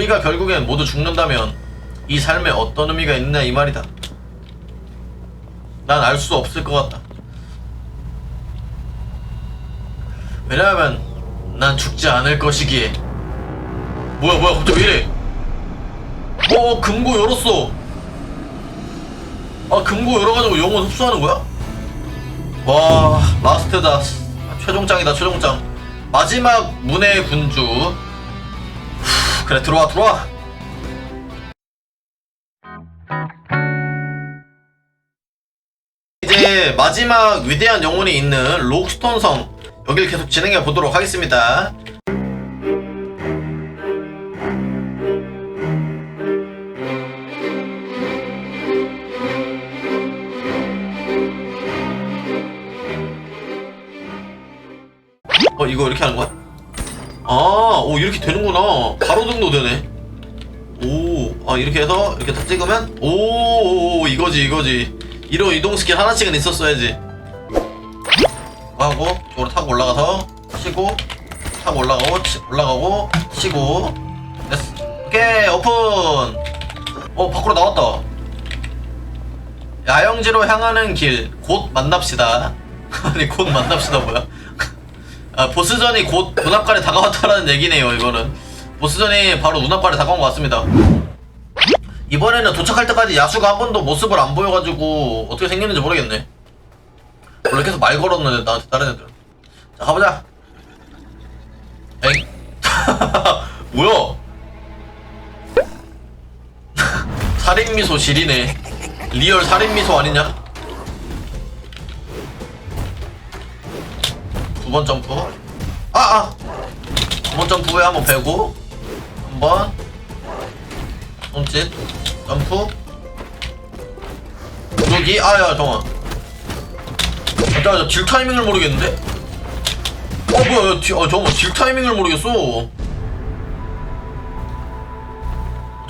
우리가 결국엔 모두 죽는다면 이 삶에 어떤 의미가 있느냐 이 말이다. 난 알 수 없을 것 같다. 왜냐하면 난 죽지 않을 것이기에. 뭐야 뭐야 갑자기 왜 이래? 어 금고 열었어. 아 금고 열어가지고 영혼 흡수하는 거야? 와 라스트다 최종장이다 최종장 마지막 문의 군주 후, 그래 들어와 들어와 이제 마지막 위대한 영혼이 있는 록스톤 성 여길 계속 진행해 보도록 하겠습니다 어 이거 이렇게 하는 거야? 이렇게 되는구나. 바로 등록되네. 오, 아 이렇게 해서 이렇게 딱 찍으면 오, 이거지 이거지. 이런 이동 스킬 하나씩은 있었어야지. 하고 저로 타고 올라가서 치고 타고 올라가고 치, 올라가고 치고 됐어. 오케이 오픈. 어 밖으로 나왔다. 야영지로 향하는 길 곧 만납시다. 아니 곧 만납시다 뭐야? 아, 보스전이 곧 눈앞까지 다가왔다라는 얘기네요, 이거는. 보스전이 바로 눈앞까지 다가온 것 같습니다. 이번에는 도착할 때까지 야수가 한 번도 모습을 안 보여가지고 어떻게 생겼는지 모르겠네. 원래 계속 말 걸었는데, 나한테 다른 애들. 자, 가보자. 에이. 뭐야? 살인미소 지리네. 리얼 살인미소 아니냐? 두 번 점프. 아, 아! 두 번 점프에 한번 배고, 한 번, 손짓, 점프, 여기, 아, 야, 잠깐만. 아, 나, 나질 타이밍을 모르겠는데? 어, 뭐야, 야, 디, 아, 잠깐만, 질 타이밍을 모르겠어.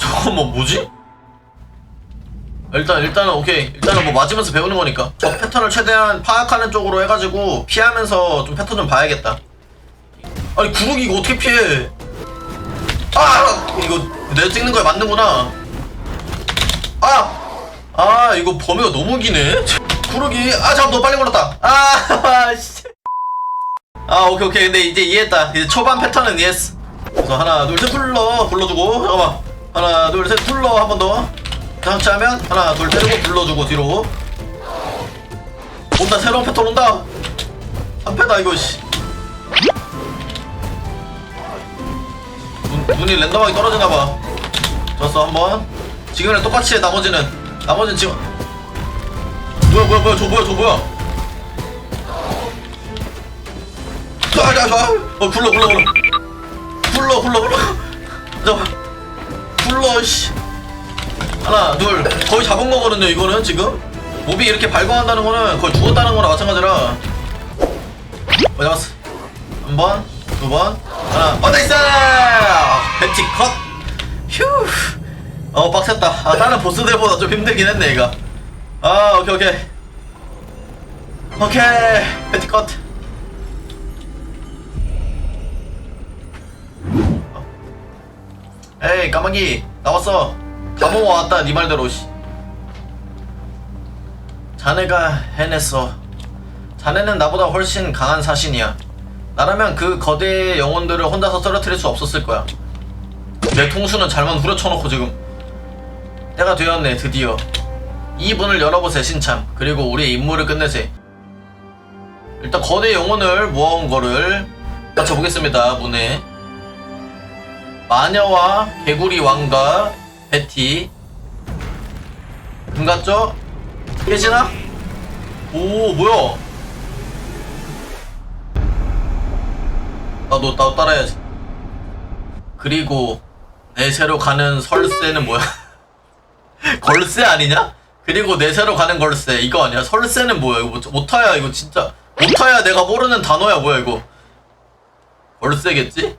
잠깐만, 뭐지? 일단 일단은 오케이. 일단은 뭐 맞으면서 배우는 거니까. 저 패턴을 최대한 파악하는 쪽으로 해가지고 피하면서 좀 패턴 좀 봐야겠다. 아니 구르기 이거 어떻게 피해? 아! 이거 내 찍는 거에 맞는구나. 아아 이거 범위가 너무 기네. 구르기. 아 잠깐 너 빨리 걸었다. 아 씨. 아 오케이 오케이. 근데 이제 이해했다. 이제 초반 패턴은 이해했어. 그래서 하나 둘셋 불러. 불러주고. 잠깐만. 하나 둘셋 불러. 한 번더 다음치 하면 하나 둘 때리고 불러주고 뒤로. 온다 새로운 패턴 온다. 한패다 이거 씨. 눈, 눈이 랜덤하게 떨어지나봐. 좋았어 한번. 지금이랑 똑같이 해 나머지는. 나머지는 지금. 뭐야 뭐야 뭐야 저 뭐야 저 뭐야? 자자자 어 불러 불러 불러. 불러 불러 불러. 잠깐 불러 씨 하나 둘. 거의 잡은 거거든요 이거는 지금. 몹이 이렇게 발광한다는 거는 거의 죽었다는 거나 마찬가지라. 어 잡았어. 한번 두 번. 하나 어 나이스! 벤치 컷휴어 빡셌다. 아 다른 보스들보다 좀 힘들긴 했네 얘가. 아 오케이 오케이. 오케이. 벤치 컷. 에이 까마귀. 나왔어 감옥 왔다 네 말대로 씨. 자네가 해냈어. 자네는 나보다 훨씬 강한 사신이야. 나라면 그 거대의 영혼들을 혼자서 쓰러뜨릴 수 없었을 거야. 내 통수는 잘만 후려쳐놓고 지금. 때가 되었네 드디어. 이 문을 열어보세 신참. 그리고 우리의 임무를 끝내세 일단 거대 영혼을 모아온 거를 맞춰보겠습니다 문에. 마녀와 개구리 왕과 베티 금 같죠? 깨지나? 오 뭐야 나도 나도 따라야지 그리고 내 새로 가는 설세는 뭐야 걸세 아니냐? 그리고 내 새로 가는 걸세 이거 아니야? 설세는 뭐야 이거 뭐- 오타야 이거 진짜 오타야 내가 모르는 단어야 뭐야 이거 걸세겠지?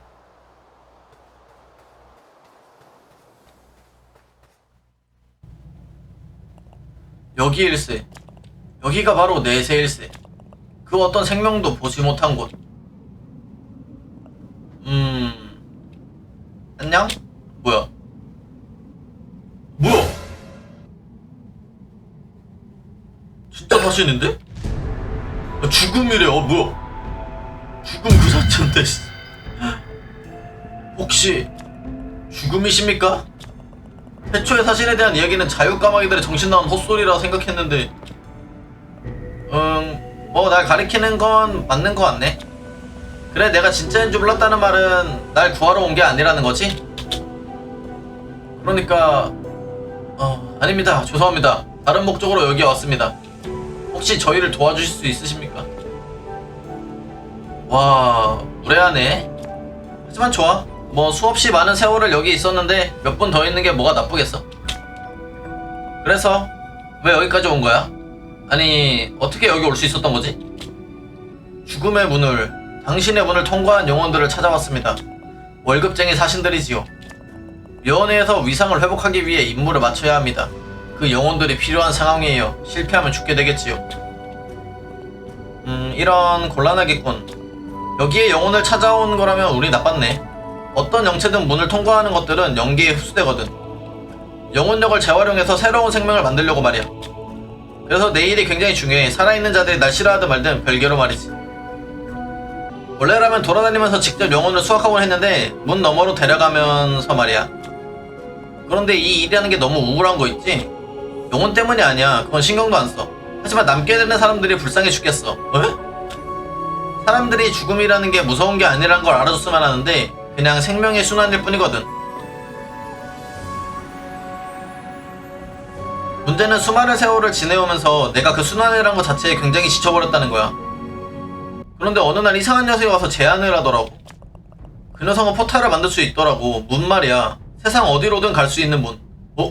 여기 일세. 여기가 바로 내세 일세. 그 어떤 생명도 보지 못한 곳. 음. 안녕? 뭐야? 뭐야? 진짜 사신인데? 아, 죽음이래. 어 뭐야? 죽음 그 자체인데. 씨. 혹시 죽음이십니까? 태초의 사신에 대한 이야기는 자유까마귀들의 정신 나온 헛소리라 생각했는데 음, 뭐 날 가리키는 건 맞는 것 같네. 그래, 내가 진짜인 줄 몰랐다는 말은 날 구하러 온 게 아니라는 거지? 그러니까, 어, 아닙니다. 죄송합니다. 다른 목적으로 여기 왔습니다. 혹시 저희를 도와주실 수 있으십니까? 와, 무례하네. 하지만 좋아. 뭐 수없이 많은 세월을 여기 있었는데 몇 분 더 있는 게 뭐가 나쁘겠어. 그래서 왜 여기까지 온 거야? 아니 어떻게 여기 올 수 있었던 거지? 죽음의 문을 당신의 문을 통과한 영혼들을 찾아왔습니다. 월급쟁이 사신들이지요. 위원회에서 위상을 회복하기 위해 임무를 마쳐야 합니다. 그 영혼들이 필요한 상황이에요. 실패하면 죽게 되겠지요. 음 이런 곤란하겠군. 여기에 영혼을 찾아온 거라면 우리 나빴네. 어떤 영체든 문을 통과하는 것들은 연계에 흡수되거든. 영혼력을 재활용해서 새로운 생명을 만들려고 말이야. 그래서 내일이 굉장히 중요해. 살아있는 자들이 날 싫어하든 말든 별개로 말이지. 원래라면 돌아다니면서 직접 영혼을 수확하곤 했는데 문 너머로 데려가면서 말이야. 그런데 이 일이라는 게 너무 우울한 거 있지? 영혼 때문이 아니야. 그건 신경도 안 써. 하지만 남게 되는 사람들이 불쌍해 죽겠어. 에? 사람들이 죽음이라는 게 무서운 게 아니라는 걸 알아줬으면 하는데 그냥 생명의 순환일 뿐이거든. 문제는 수많은 세월을 지내오면서 내가 그 순환이라는 것 자체에 굉장히 지쳐버렸다는 거야. 그런데 어느 날 이상한 녀석이 와서 제안을 하더라고. 그 녀석은 포탈을 만들 수 있더라고. 문 말이야. 세상 어디로든 갈 수 있는 문. 어?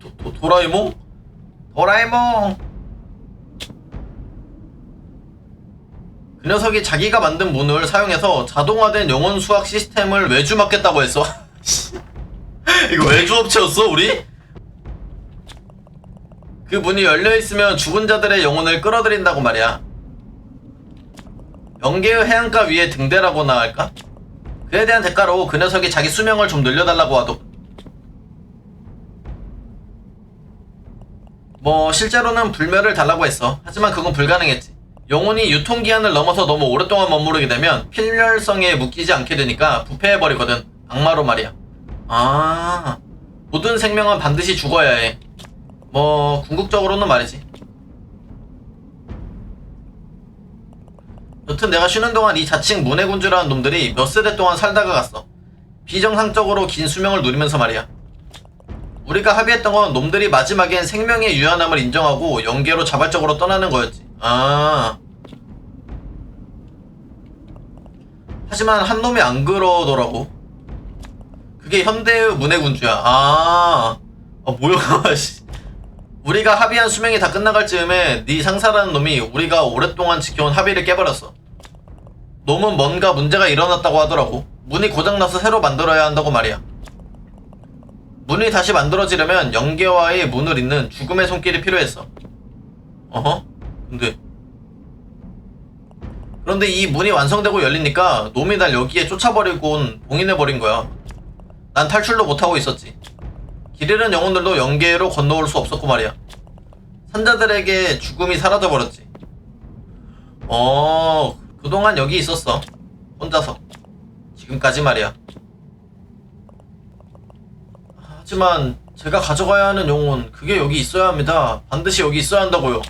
도, 도, 도라에몽? 도라에몽! 그 녀석이 자기가 만든 문을 사용해서 자동화된 영혼 수학 시스템을 외주 맡겠다고 했어. 이거 외주 업체였어, 우리? 그 문이 열려 있으면 죽은 자들의 영혼을 끌어들인다고 말이야. 영계의 해안가 위에 등대라고나 할까? 그에 대한 대가로 그 녀석이 자기 수명을 좀 늘려달라고 하도. 뭐 실제로는 불멸을 달라고 했어. 하지만 그건 불가능했지. 영혼이 유통기한을 넘어서 너무 오랫동안 머무르게 되면 필멸성에 묶이지 않게 되니까 부패해버리거든. 악마로 말이야. 아, 모든 생명은 반드시 죽어야 해. 뭐 궁극적으로는 말이지. 여튼 내가 쉬는 동안 이 자칭 문해 군주라는 놈들이 몇 세대 동안 살다가 갔어. 비정상적으로 긴 수명을 누리면서 말이야. 우리가 합의했던 건 놈들이 마지막엔 생명의 유한함을 인정하고 연계로 자발적으로 떠나는 거였지. 아. 하지만 한 놈이 안 그러더라고. 그게 현대의 문해군주야. 아. 아 뭐야, 씨. 우리가 합의한 수명이 다 끝나갈 즈음에 네 상사라는 놈이 우리가 오랫동안 지켜온 합의를 깨버렸어. 놈은 뭔가 문제가 일어났다고 하더라고. 문이 고장나서 새로 만들어야 한다고 말이야. 문이 다시 만들어지려면 영계와의 문을 잇는 죽음의 손길이 필요했어. 어허? 근데 그런데 이 문이 완성되고 열리니까 놈이 날 여기에 쫓아버리곤 봉인해버린 거야. 난 탈출도 못하고 있었지. 길 잃은 영혼들도 영계로 건너올 수 없었고 말이야. 산자들에게 죽음이 사라져버렸지. 어, 그동안 여기 있었어. 혼자서. 지금까지 말이야. 하지만 제가 가져가야 하는 영혼, 그게 여기 있어야 합니다. 반드시 여기 있어야 한다고요.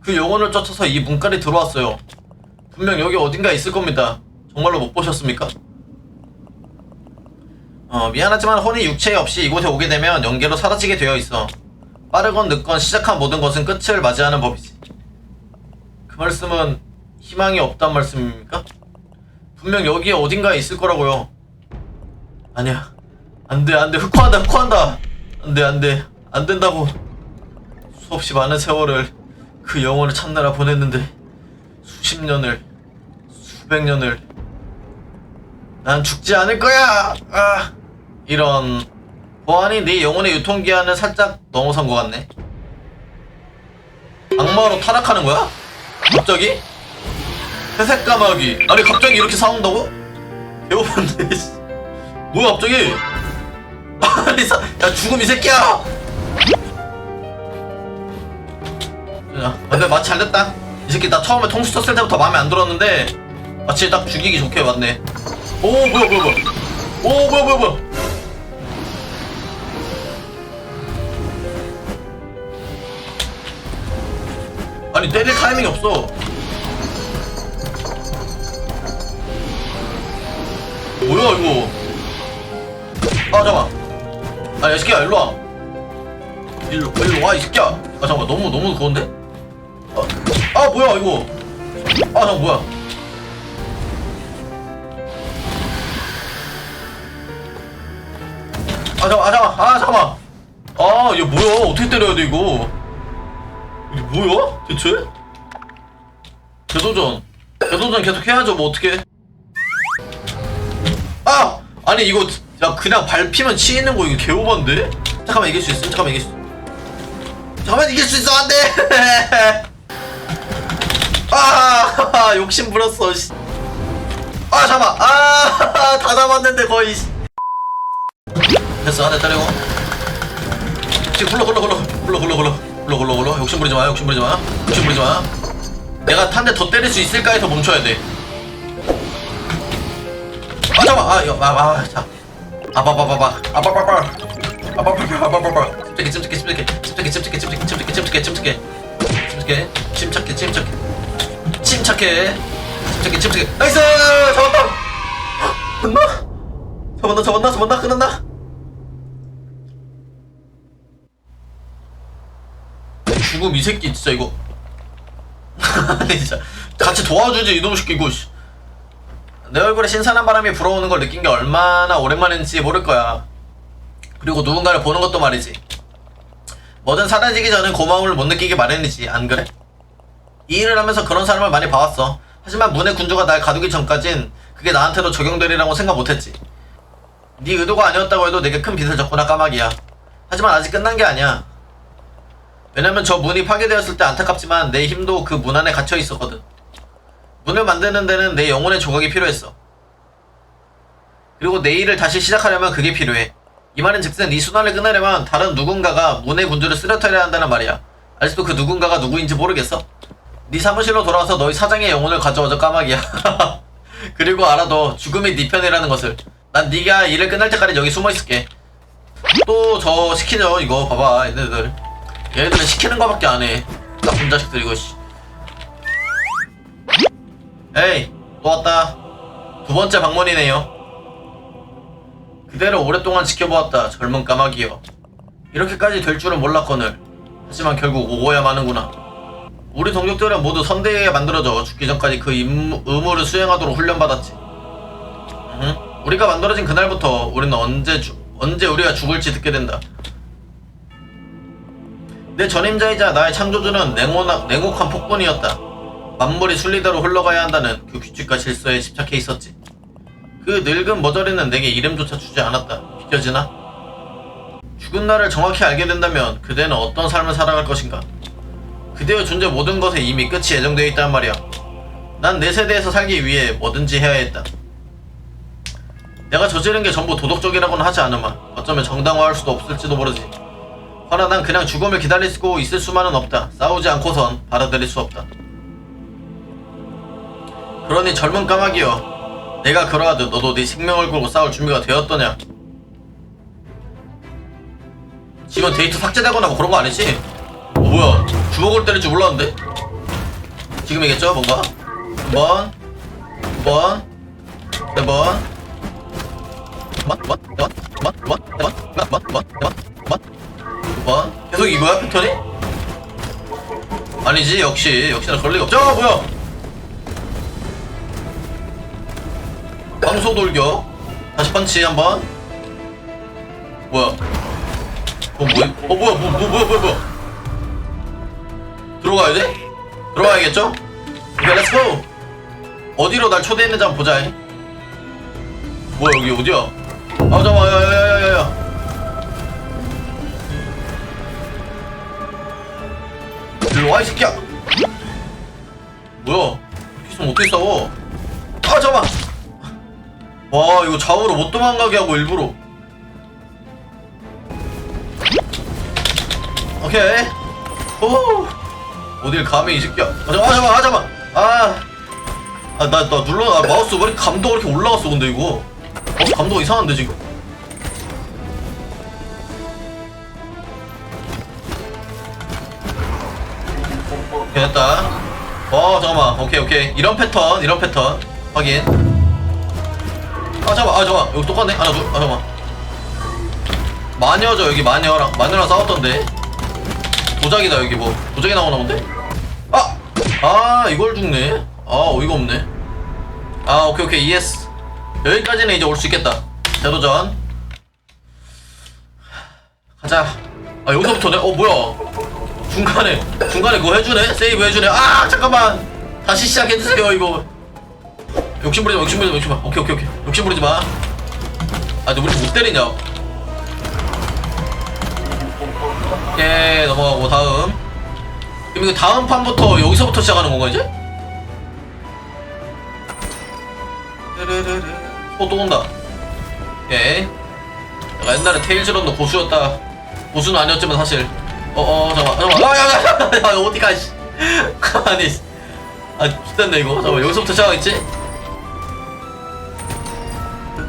그 영혼을 쫓아서 이 문까지 들어왔어요. 분명 여기 어딘가 있을 겁니다. 정말로 못 보셨습니까? 어, 미안하지만 혼이 육체 없이 이곳에 오게 되면 연계로 사라지게 되어 있어. 빠르건 늦건 시작한 모든 것은 끝을 맞이하는 법이지. 그 말씀은 희망이 없단 말씀입니까? 분명 여기에 어딘가에 있을 거라고요. 아니야. 안 돼, 안 돼. 흑화한다, 흑화한다. 안 돼, 안 돼. 안 된다고. 수없이 많은 세월을 그 영혼을 찾느라 보냈는데 수십 년을 수백 년을 난 죽지 않을 거야. 아. 이런 보안이 네 영혼의 유통기한을 살짝 넘어선 것 같네. 악마로 타락하는 거야? 갑자기? 회색 까마귀. 아니 갑자기 이렇게 싸운다고? 씨. 뭐야 갑자기? 가만히 있어 야 죽음 이 새끼야 야 근데 마치 잘 됐다 이 새끼 나 처음에 통수 쳤을 때부터 마음에 안 들었는데 마치 딱 죽이기 좋게 왔네. 오 뭐야 뭐야 뭐야. 오 뭐야 뭐야 뭐야. 아니 때릴 타이밍이 없어. 뭐야 이거? 아 잠깐 아이 새끼야 일로와. 일로 일로 와 이 새끼야. 아 잠깐 너무 너무 그건데 아, 아 뭐야 이거. 아 잠깐 뭐야. 아 잠깐 아 잠깐 아 잠깐 아 이거 뭐야? 어떻게 때려야 돼 이거? 이게 뭐야 대체? 대도전. 대도전 계속 해야죠 뭐 어떻게. 아! 아니 이거 야 그냥 밟히면 치이는 거 이거 개오반데? 잠깐만 이길 수 있어? 잠깐만 이길 수 있어 잠깐만 이길 수 있어 안돼 아 욕심 부렸어 씨. 아 잠깐만 아다 잡았는데 거의 씨. 됐어 한대 때리고. 지금 굴러 굴러 굴러. 굴러 굴러 굴러. 굴러 굴러 굴러. 욕심 부리지 마 욕심 부리지 마. 욕심 부리지 마. 내가 탄 대 더 때릴 수 있을까 해서 멈춰야 돼. 아 잠깐 아 이거 아아자. 아바바바바 아바바바 아바바바 아바바바 침착해 침착해 침착해 침착해 침착해 침착해 침착해 침착해 침착해 침착해 침착해 침착해. 침착해 침착해. 나이스! 잡았다! 끝나? 잡았나 잡았나? 잡았나? 끝났나? 죽음 이 새끼 진짜 이거. 진짜. 같이 도와주지 이놈 씨. 내 얼굴에 신선한 바람이 불어오는 걸 느낀 게 얼마나 오랜만인지 모를 거야. 그리고 누군가를 보는 것도 말이지. 뭐든 사라지기 전엔 고마움을 못 느끼기 마련이지, 안 그래? 이 일을 하면서 그런 사람을 많이 봐왔어. 하지만 문의 군주가 날 가두기 전까진 그게 나한테도 적용되리라고 생각 못했지. 네 의도가 아니었다고 해도 내게 큰 빚을 졌구나 까마귀야. 하지만 아직 끝난 게 아니야. 왜냐면 저 문이 파괴되었을 때 안타깝지만 내 힘도 그 문 안에 갇혀 있었거든. 문을 만드는 데는 내 영혼의 조각이 필요했어. 그리고 내 일을 다시 시작하려면 그게 필요해. 이 말은 즉슨 이 순환을 끊으려면 다른 누군가가 문의 군주를 쓰러뜨려야 한다는 말이야. 아직도 그 누군가가 누구인지 모르겠어? 네 사무실로 돌아와서 너희 사장의 영혼을 가져와줘 까마귀야. 그리고 알아둬 죽음이 네 편이라는 것을. 난 네가 일을 끝날 때까지 여기 숨어 있을게. 또 저 시키죠 이거 봐봐 얘네들. 얘네들은 시키는 거밖에 안 해. 나쁜 자식들 이거 씨. 에이 또 왔다 두 번째 방문이네요 그대를 오랫동안 지켜보았다 젊은 까마귀여 이렇게까지 될 줄은 몰랐거늘 하지만 결국 오고야 마는구나 우리 동족들은 모두 선대에 만들어져 죽기 전까지 그 임무, 의무를 수행하도록 훈련받았지 응? 우리가 만들어진 그날부터 우리는 언제 주, 언제 우리가 죽을지 듣게 된다 내 전임자이자 나의 창조주는 냉혹한, 냉혹한 폭군이었다 만물이 순리대로 흘러가야 한다는 그 규칙과 질서에 집착해 있었지. 그 늙은 머저리는 내게 이름조차 주지 않았다. 비켜지나? 죽은 나를 정확히 알게 된다면 그대는 어떤 삶을 살아갈 것인가? 그대의 존재 모든 것에 이미 끝이 예정되어 있단 말이야. 난 내 세대에서 살기 위해 뭐든지 해야 했다. 내가 저지른 게 전부 도덕적이라고는 하지 않으마. 어쩌면 정당화할 수도 없을지도 모르지. 허나 난 그냥 죽음을 기다리고 있을 수만은 없다. 싸우지 않고선 받아들일 수 없다. 그러니 젊은 까마귀여 내가 그러하듯 너도 네 생명을 걸고 싸울 준비가 되었더냐 지금 데이터 삭제되거나 뭐 그런 거 아니지? 어 뭐야? 주먹을 때릴 줄 몰랐는데? 지금이겠죠 뭔가? 한번 두번 세번. 두번. 계속 이거야 패턴이? 아니지 역시. 역시나 그럴 리가 없죠 아, 뭐야? 황소 돌격. 다시 펀치 한번. 뭐야? 어 뭐야? 어 뭐야? 뭐, 뭐, 뭐야? 뭐야? 뭐야 들어가야 돼? 들어가야겠죠? 오케이 렛츠고 어디로 날 초대했는지 한번 보자 뭐야 여기 어디야? 아 잠깐만 야야야야야. 일로 와 이 새끼야. 뭐야? 키스면 어떻게 싸워? 아 잠깐만. 와 이거 좌우로 못 도망가게 하고 일부러. 오케이. 오 어딜 감히 이 새끼야? 아 잠깐만 잠깐만 아 잠깐만. 아아나 나 눌러 아, 마우스 왜 이렇게 감도가 이렇게 올라갔어 근데 이거. 어, 감도가 이상한데 지금. 됐다. 어 잠깐만. 오케이 오케이. 이런 패턴 이런 패턴. 확인. 아 잠깐만 아 잠깐만. 여기 똑같네. 하나 둘아 잠깐만. 마녀죠 여기 마녀랑 마녀랑 싸웠던데 도자기다 여기 뭐. 도자기 나오나 본데? 아! 아 이걸 죽네. 아 어이가 없네. 아 오케이 오케이. ES 여기까지는 이제 올 수 있겠다. 재도전. 가자. 아 여기서부터네? 어 뭐야? 중간에 중간에 그거 해주네? 세이브 해주네? 아 잠깐만! 다시 시작해주세요 이거. 욕심부리지 마 욕심부리지 마 욕심 마. 오케이 오케이 오케이. 욕심부리지 마아 근데 우리 못 때리냐 오케이 넘어가고 다음. 그럼 이거 다음 판부터 여기서부터 시작하는 건가 이제? 어또 온다. 오케이 내가 옛날에 테일즈런도 고수였다. 고수는 아니었지만 사실. 어어 잠깐만 잠깐만. 야야야 야, 어디 가 씨 아니 아 X됐네 이거. 잠깐만 여기서부터 시작하겠지?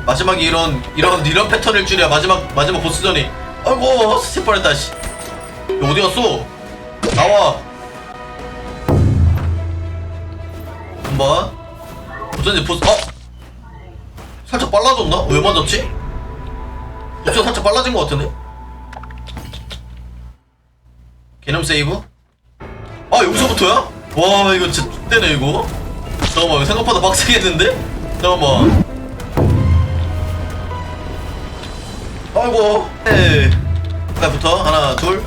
마지막에 이런 이런 이런 패턴일 줄이야. 마지막 마지막 보스전이. 아이고 스텝 뻔했다 씨 야, 어디 갔어? 나와 한번 어쩐지 보스 어? 살짝 빨라졌나? 왜 맞았지? 복수가 살짝 빨라진 것 같은데? 개념 세이브? 아 여기서부터야? 와 이거 진짜 X대네 이거 잠깐만 생각보다 빡세겠는데? 잠깐만 아이고 에이 부터 하나 둘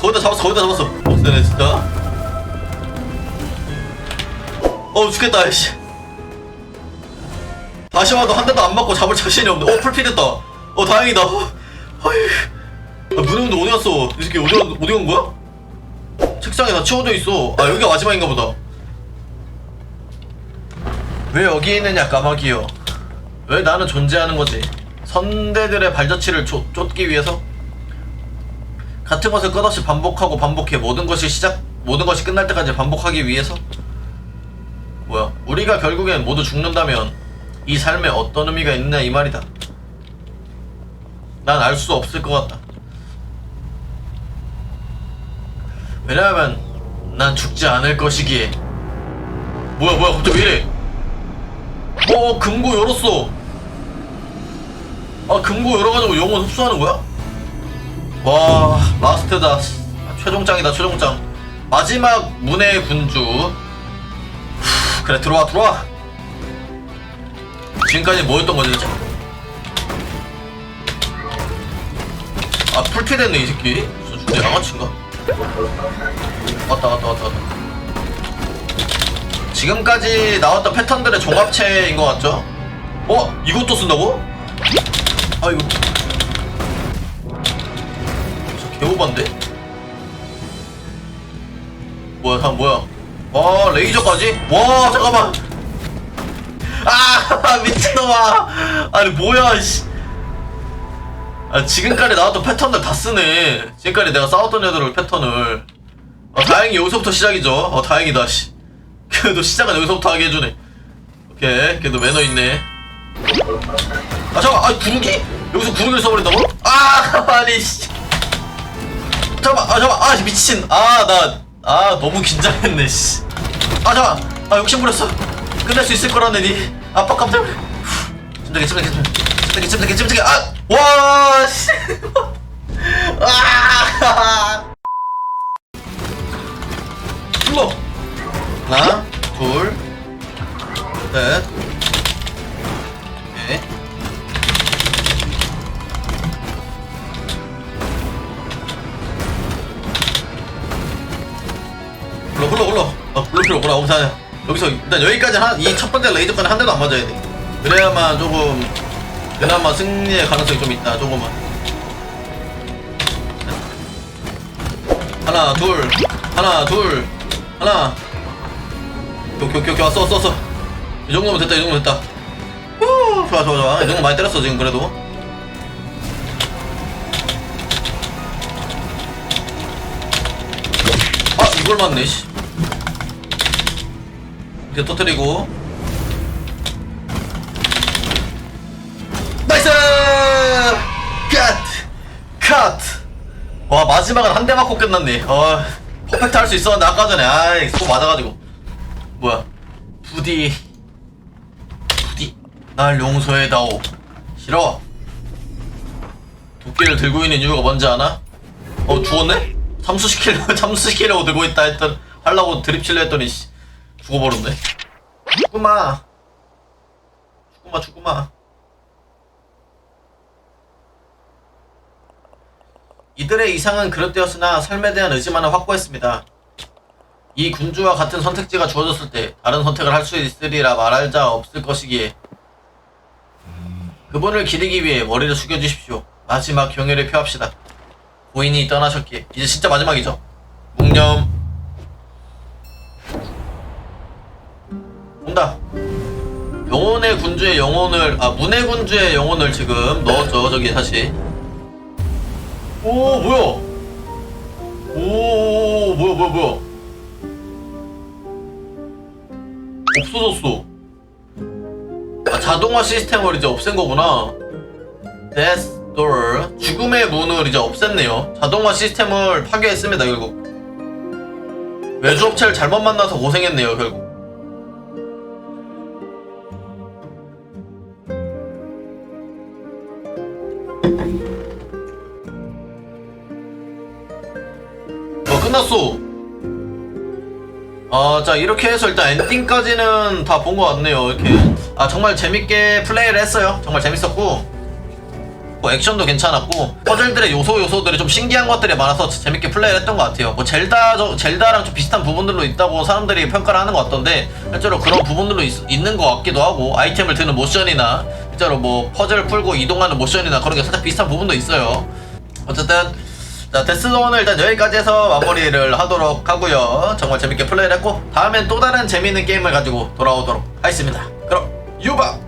거의 다 잡았어 거의 다 잡았어. 빡세네 진짜. 어우 죽겠다 씨. 다시 와도 한 대도 안 맞고 잡을 자신이 없네. 어 풀피 됐다. 어 다행이다. 어, 어이 아, 문형도 어디 갔어? 이 새끼 어디, 간- 어디 간 거야? 책상에 다 치워져 있어. 아 여기가 마지막인가 보다. 왜 여기 있느냐 까마귀여. 왜 나는 존재하는 거지? 선대들의 발자취를 쫓, 쫓기 위해서 같은 것을 끝없이 반복하고 반복해 모든 것이 시작 모든 것이 끝날 때까지 반복하기 위해서? 뭐야 우리가 결국엔 모두 죽는다면 이 삶에 어떤 의미가 있느냐 이 말이다. 난 알 수 없을 것 같다. 왜냐하면 난 죽지 않을 것이기에. 뭐야 뭐야 갑자기 왜 이래? 어 금고 열었어. 아 금고 열어가지고 영혼 흡수하는 거야? 와 라스트다 최종장이다 최종장 마지막 문의 군주 후, 그래 들어와 들어와 지금까지 뭐였던 거지 대체? 아 풀피 됐네 이 새끼 준비 양아치인가? 왔다 왔다 왔다 왔다 지금까지 나왔던 패턴들의 종합체인 것 같죠? 어? 이것도 쓴다고? 아 이거 저 개오반데? 뭐야 다 뭐야? 와 레이저까지? 와 잠깐만. 아 미친놈아. 아니 뭐야 씨. 아, 지금까지 나왔던 패턴들 다 쓰네. 지금까지 내가 싸웠던 애들을 패턴을. 어, 다행히 여기서부터 시작이죠. 어 다행이다 씨. 그래도 시작은 여기서부터 하게 해주네. 오케이 그래도 매너 있네. 아 잠깐 아 구르기? 여기서 구르기를 써버린다고? 아 아니 씨 잠깐만 아 잠깐만. 아 미친. 아 나 아 너무 긴장했네 씨 아 잠깐 아 욕심 부렸어. 끝낼 수 있을 거라네 니 압박감 때문에 후, 침착해 침착해 침착해 침착해 침착해 아와 씨. 아. 눌러 하나 둘셋 필요 없구나 옹사 여기서 일단 여기까지 한 이 첫 번째 레이저까지 한 대도 안 맞아야 돼. 그래야만 조금 그나마 승리의 가능성이 좀 있다 조금만 하나 둘 하나 둘 하나. 오케이 오케이 오케이. 왔어 왔어 왔어. 이 정도면 됐다 이 정도면 됐다. 후 좋아 좋아 좋아. 이 정도 많이 때렸어 지금 그래도. 이걸 맞네 씨 이렇게 터뜨리고. 나이스! 컷! 컷! 와 마지막은 한 대 맞고 끝났네. 어 퍼펙트 할 수 있었는데 아까 전에. 아이 소 맞아가지고. 뭐야? 부디. 부디. 날 용서해다오. 싫어. 도끼를 들고 있는 이유가 뭔지 아나? 어 죽었네? 잠수시키려고 잠수시키려고 들고 있다 했던 하려고 드립 칠려 했더니 씨, 죽어버렸네 죽구마 죽구마 죽구마 이들의 이상은 그릇되었으나 삶에 대한 의지만은 확고했습니다. 이 군주와 같은 선택지가 주어졌을 때 다른 선택을 할 수 있으리라 말할 자 없을 것이기에 그분을 기리기 위해 머리를 숙여주십시오. 마지막 경애를 표합시다. 고인이 떠나셨기에 이제 진짜 마지막이죠. 묵념 온다. 영혼의 군주의 영혼을 아 문의 군주의 영혼을 지금 넣었죠 저기 다시. 오 뭐야? 오 뭐야 뭐야 뭐야? 없어졌어. 아 자동화 시스템을 이제 없앤 거구나. Death Door 죽음의 문을 이제 없앴네요. 자동화 시스템을 파괴했습니다 결국. 외주업체를 잘못 만나서 고생했네요 결국. 끝났어. 아, 자 이렇게 해서 일단 엔딩까지는 다 본 것 같네요. 이렇게 아 정말 재밌게 플레이를 했어요. 정말 재밌었고 뭐 액션도 괜찮았고 퍼즐들의 요소 요소들이 좀 신기한 것들이 많아서 재밌게 플레이를 했던 것 같아요. 뭐 젤다 저- 젤다랑 좀 비슷한 부분들로 있다고 사람들이 평가를 하는 것 같던데 실제로 그런 부분들로 있, 있는 것 같기도 하고 아이템을 드는 모션이나 실제로 뭐 퍼즐 풀고 이동하는 모션이나 그런 게 살짝 비슷한 부분도 있어요. 어쨌든 자 데스존은 일단 여기까지 해서 마무리를 하도록 하고요. 정말 재밌게 플레이를 했고 다음엔 또 다른 재밌는 게임을 가지고 돌아오도록 하겠습니다. 그럼 유바